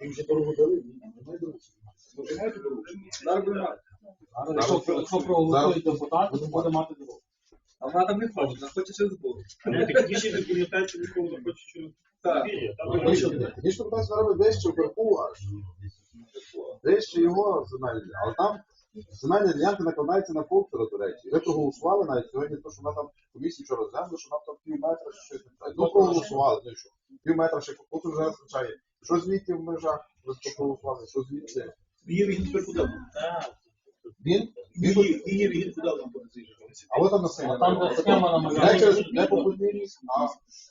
Їм вже дорогу дали, ні, немає дороги. Може, мають дорогу? Зараз буде мати. Якщо, якщо проголосують депутати, то буде мати дорогу. А вона там не хоче, вона хоче через Бог. Технічні документації нікого не хоче через Так. Звісно, там зараз вище вверху аж. Вище його земельні. Але там земельна ділянка накладається на ковтора, до речі. Ви проголосували навіть сьогодні, то, що вона там комісії вчора розглянули, що вона там пів метра чи щось. не. Ну, проголосували, ну і що? Пів метра ще ковтор вже вистачає. Що звідти в межах? Ви що проголосували? Що звідти? Її він тепер куди? Він? Її він куди буде? А от там на сцені. Там, де схема Не намальована, через не по подвір'ї, а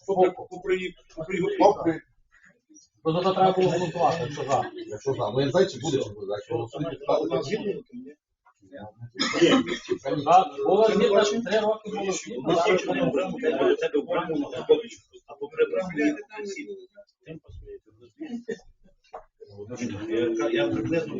Попри, попри, попри то за це треба було голосувати, якщо за. Якщо знав, ну я не знаю, чи буде, чи буде. Якщо голосують три роки було попри я приблизно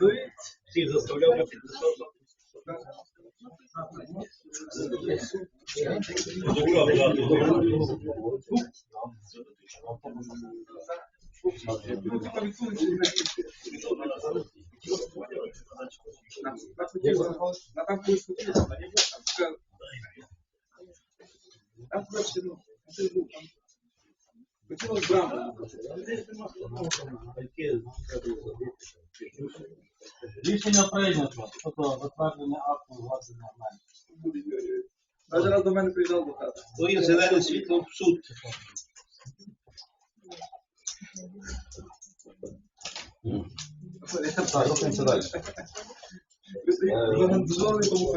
Ви нас заставляв я підписав. На там було там. Ну, це був там. Хотілося браму. Рішення прийнято. Тобто затвердження акту згодження менше. А зараз до мене приїжджав до хати. То є зелене світло в суд. Так, рухаємося далі.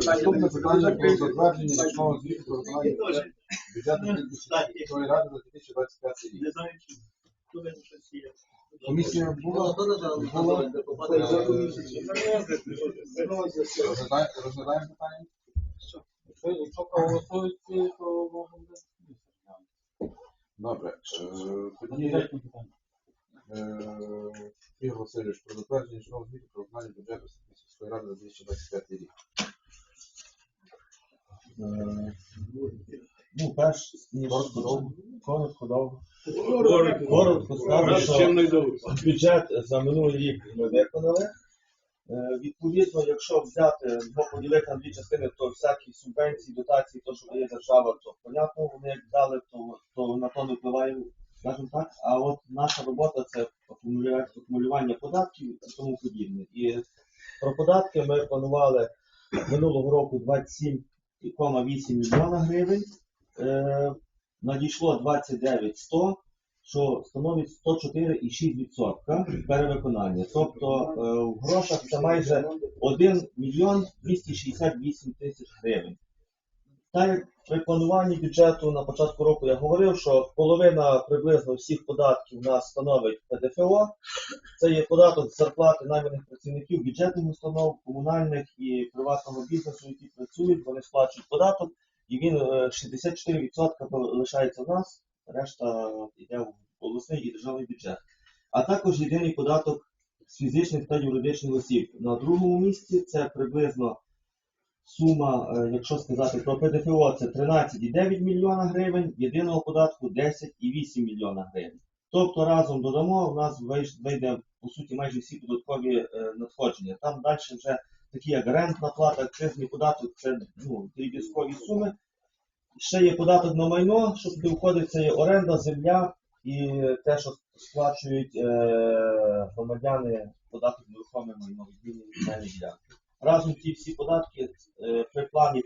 Наступне питання про затвердження річного звіту про виконання бюджету міської ради за 2025 рік. Не знаю, чи щось є. Комісія була, була, е, розглядаємо питання. Якщо- проголосують, то можемо. Добре. е, Тоді е, Ігор Васильович, про затвердження річного звіту про виконання бюджету міської ради за 2025 рік. Ну, перш ніж коротко довго. Коротко. Коротко скажу, що бюджет за минулий рік ми виконали. Е, Відповідно, якщо взяти, ну, поділити на дві частини, то всякі субвенції, дотації, то, що дає держава, то понятно, вони як дали, то, то на то не впливає, скажімо так. А от наша робота це акумулювання податків і тому подібне. І про податки ми планували минулого року 27,8 мільйона гривень. Е, надійшло 29 100, що становить 104,6% перевиконання. Тобто е, в грошах це майже 1 мільйон 268 тисяч гривень. Як при плануванні бюджету на початку року я говорив, що половина приблизно всіх податків нас становить ПДФО. Це є податок з зарплати найманих працівників бюджетних установ, комунальних і приватного бізнесу, які працюють, вони сплачують податок, і він е, 64% лишається в нас, решта йде в обласний і державний бюджет. А також єдиний податок з фізичних та юридичних осіб. На другому місці це приблизно сума, е, якщо сказати про ПДФО, це 13,9 мільйона гривень, єдиного податку 10,8 мільйона гривень. Тобто разом додамо, у нас вийде по суті майже всі податкові е, надходження. Там далі вже такі як рентна плата, акцизний податок, це ну, дріб'язкові суми. Ще є податок на майно, що туди входить, це є оренда, земля і те, що сплачують е, громадяни податок на рухоме майно відділені земельні ділянки. Разом ті всі податки е, при плані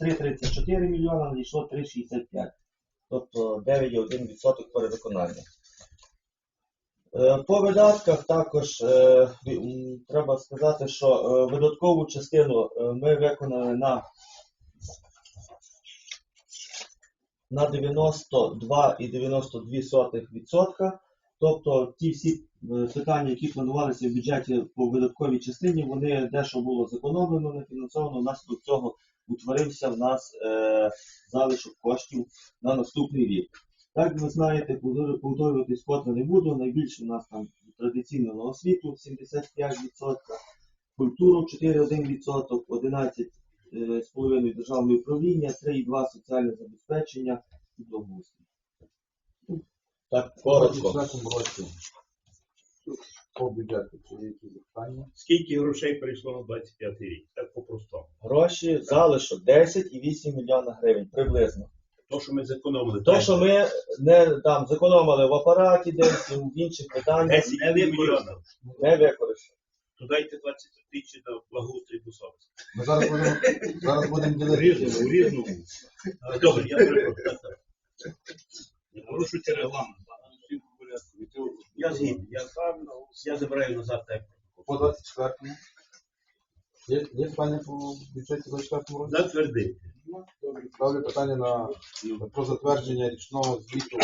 3,34 мільйона надійшло 3,65. Тобто 9,1% перевиконання. Е, По видатках також е, треба сказати, що е, видаткову частину ми виконали на, на 92,92%. Тобто ті всі питання, які планувалися в бюджеті по видатковій частині, вони дещо було зекономлено, не фінансовано. Внаслідок цього утворився в нас залишок коштів на наступний рік. Так ви знаєте, повтор- повторюватись вкотре не буду. Найбільше у нас там традиційно на освіту 75%, культуру 4,1%, 11,5% державне управління, 3,2% соціальне забезпечення і благоустрій. Ну, Так, коротко. по бюджету чи є запитання? Скільки грошей прийшло на 25 рік? Так по-простому. Гроші залишок 10,8 мільйона гривень приблизно. То, що ми зекономили. То, що ми не там зекономили в апараті, десь в інших питаннях, 10 не мільйонів. використали. Не використали. То дайте 20 тисяч на благоустрій Бусовська. Ми зараз будемо зараз будемо У ділити. різному, у різному. Але добре, я перепрошую. Не порушуйте регламент. Я згідний. Я, я забираю назад так. По 24-му. Є, є питання по бюджеті 24-му році? Затвердити. Ставлю питання на про затвердження річного звіту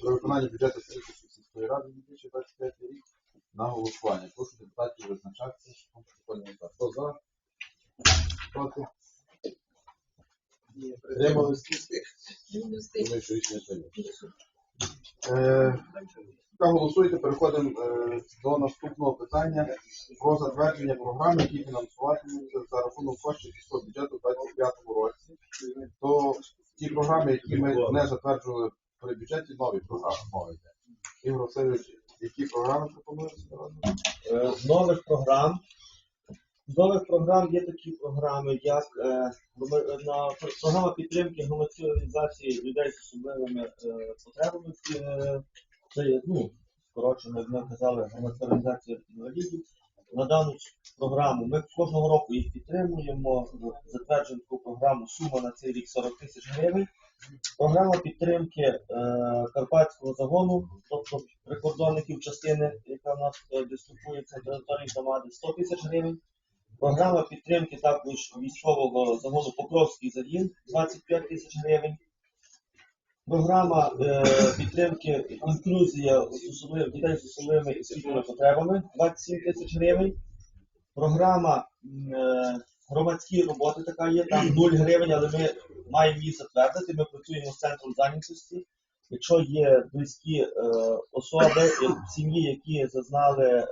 про виконання бюджету сільської ради 2025 рік на голосування. Прошу депутатів визначатися, що. Хто за? Проти? Тримались? Думаю, що рішення прийнято. Е, Поки переходимо е, до наступного питання про затвердження програми, які фінансуватимуться за рахунок коштів міського бюджету у 2025 році. То ті програми, які ми не затверджували при бюджеті, нові програми йде. Ігор Васильович, які програми пропонуються? Е, З нових програм. Нових програм є такі програми, як е, на програма підтримки громадської організації людей з особливими е, потребами. Е, Це є, ну, скорочено, ми казали, громадська організація інвалідів. На дану програму ми кожного року їх підтримуємо. Затверджуємо таку програму. Сума на цей рік 40 тисяч гривень. Програма підтримки е, Карпатського загону, тобто прикордонників частини, яка в нас е, дислокується на території громади, 100 тисяч гривень. Програма підтримки також військового загону Покровський загін 25 тисяч гривень. Програма е, підтримки інклюзія особливих дітей з особливими освітніми потребами 27 тисяч гривень. Програма е, громадські роботи така є, там 0 гривень, але ми маємо її затвердити. Ми працюємо з центром зайнятості. Якщо є близькі е, особи е, в сім'ї, які зазнали е,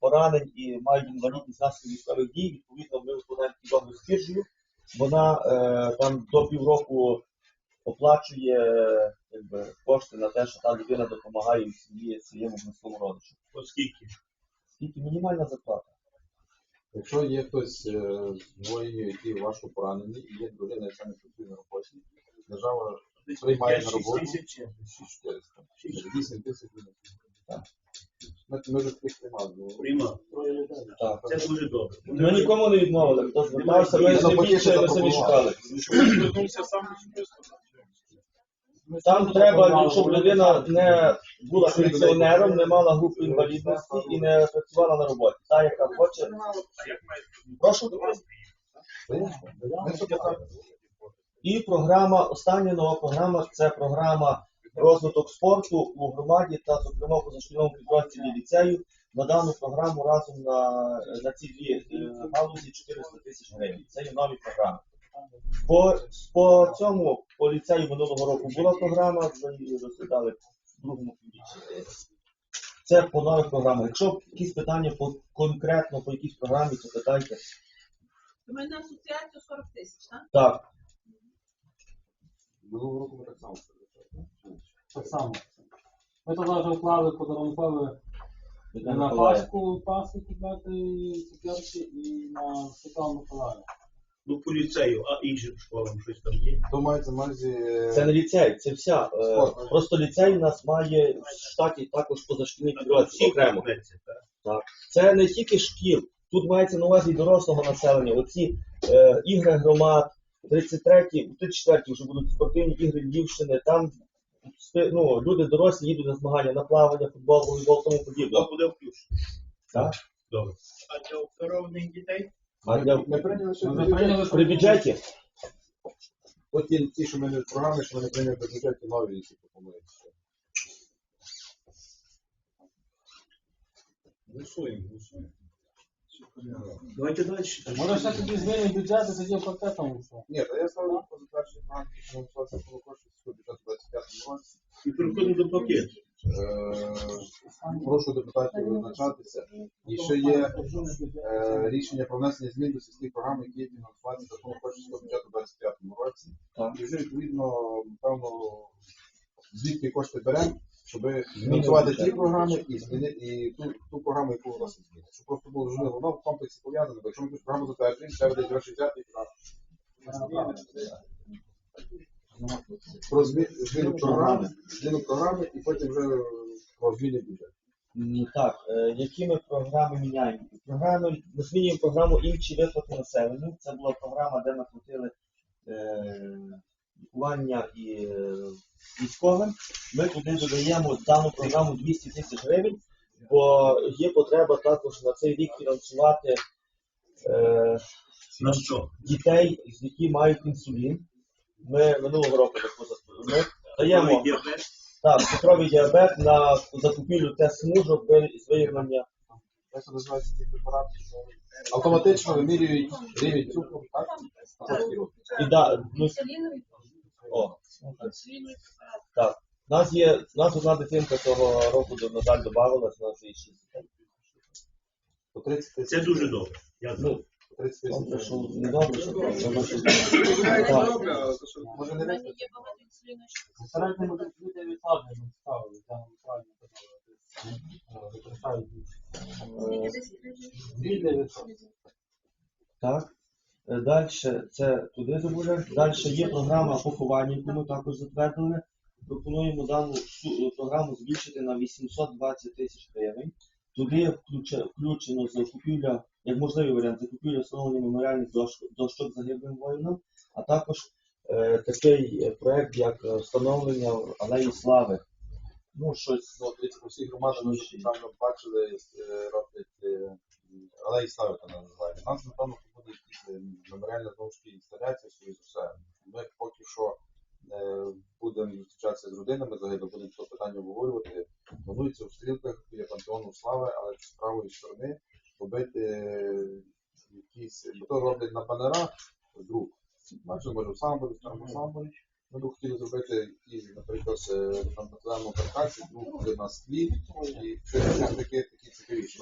поранень і мають інвалідність наслідків військових дій, відповідно ми виконуємо такий договір з біржею. Вона е, там до півроку оплачує е, якби, кошти на те, що та людина допомагає сім'ї своєму близькому родичу. Оскільки. Скільки мінімальна зарплата? Якщо є хтось е, з воїнів, які важко поранені, і є людина, яка не працює на роботі, держава приймає на роботу 6400. 8 тисяч. Так. Ми, ми вже таких приймали. ну, Приймав. Так. Це дуже добре. Ми нікому не відмовили, хто звертався, ми більше ми самі шукали. Там треба, щоб людина не була пенсіонером, не мала групи інвалідності і не працювала на роботі. Та, яка хоче. Прошу. Ми покажемо. І програма, остання нова програма це програма розвиток спорту у громаді та, зокрема, в позашкільному підрозділі ліцею. На дану програму разом на, на ці дві е, галузі 400 тисяч гривень. Це є нові програми. По, по цьому по ліцею минулого року була програма, вже її розглядали в другому півріччі. Це по нових програмах. Якщо якісь питання по конкретно по якійсь програмі, то питайте. У мене асоціацію 40 тисяч, так? Так, Минулого року ми так само передбачали. Так само. Ми тоді вже вклали подарункове На. Пасху Пасху кидати цукерки і на Святого Миколая. Ну, по ліцею, а іншим школам щось там є. То мається на увазі. Це не ліцей, це вся. е, Спорт. Просто ліцей у нас має в штаті також позашкільний підрозділ окремо. торкнеться, так? Це не тільки шкіл, тут мається на увазі і дорослого населення. Оці е, ігри громад, 33-ті, 34-ті вже будуть спортивні ігри Львівщини, там ну, люди дорослі їдуть на змагання, на плавання, футбол, волейбол, тому подібне. То буде включено. Так? Добре. А для обдарованих дітей? А для, Ми прийняли ще Ми прийняли при бюджеті От ті, ті, що ми не програми, що ми не прийняли до бюджеті нові, які пропонуються. Голосуємо, голосуємо. Давайте далі. Може ще тоді змінимо бюджет, і тоді пакетом все. Ні, то я ставлю по затвердженню плану, платимо по коштів бюджету 25 році. І переходимо до пакету. Прошу депутатів визначатися. І ще є е, рішення про внесення змін до сільських програм, які є фінансувати закону коштів бюджету у 25 році. І вже відповідно, певно, звідки кошти беремо, щоб фінансувати ті програми і зміни і ту, ту програму, яку у нас зміни. Щоб просто було зрозуміло, воно в комплексі пов'язано, бо якщо ми якусь програму затверджуємо, треба десь гроші взяти і про змі- зміну програми, зміну програми і потім вже про зміни бюджету. М, Так, е, які ми програми міняємо? Програми, ми змінюємо програму інші виплати населенню. Це була програма, де ми платили е, лікування і е, військовим. Ми туди додаємо дану програму 200 тисяч гривень, бо є потреба також на цей рік фінансувати е, На що? дітей, які мають інсулін. Ми минулого року ми даємо діабет. так, цукровий діабет на закупівлю тест смужок з виявлення це називається ці препарати? Автоматично вимірюють рівень цукру, так? І да, ну, о, так. У нас є, у нас одна дитинка цього року, на жаль, додавалась, у нас є 6 дітей. По 30 тисяч. Це дуже добре. Я знаю. Ну, По 30 добре, що не добре, що це наше. Може не мене вистачить? є багато інсуліну. В середньому люди відсадки ми там правильно казали. Використають дві відсотки. Так. Далі це туди забуде. Далі є програма поховання, яку ми також затвердили. Пропонуємо дану програму збільшити на 820 тисяч гривень. Туди включено закупівля, як можливий варіант, закупівля встановлення меморіальних дощ- дощок загиблим воїнам, а також е, такий е, проект, як е, встановлення алеї слави. Ну, щось Ну, громадах ми там бачили, е, роблять е, алеї слави, то називають. У нас, напевно, буде якісь е, ж таки інсталяція, що і все. Ми поки що е, будемо зустрічатися з родинами загиблих, будемо це питання обговорювати. Планується в стрілках біля пантеону слави, але з правої сторони робити е, якісь, бо то роблять на банерах друг. Бачили, може в самборі, в самборі. Ми б хотіли зробити і, наприклад, там на зеленому каркасі, друг на склі, і щось такі цікавіше.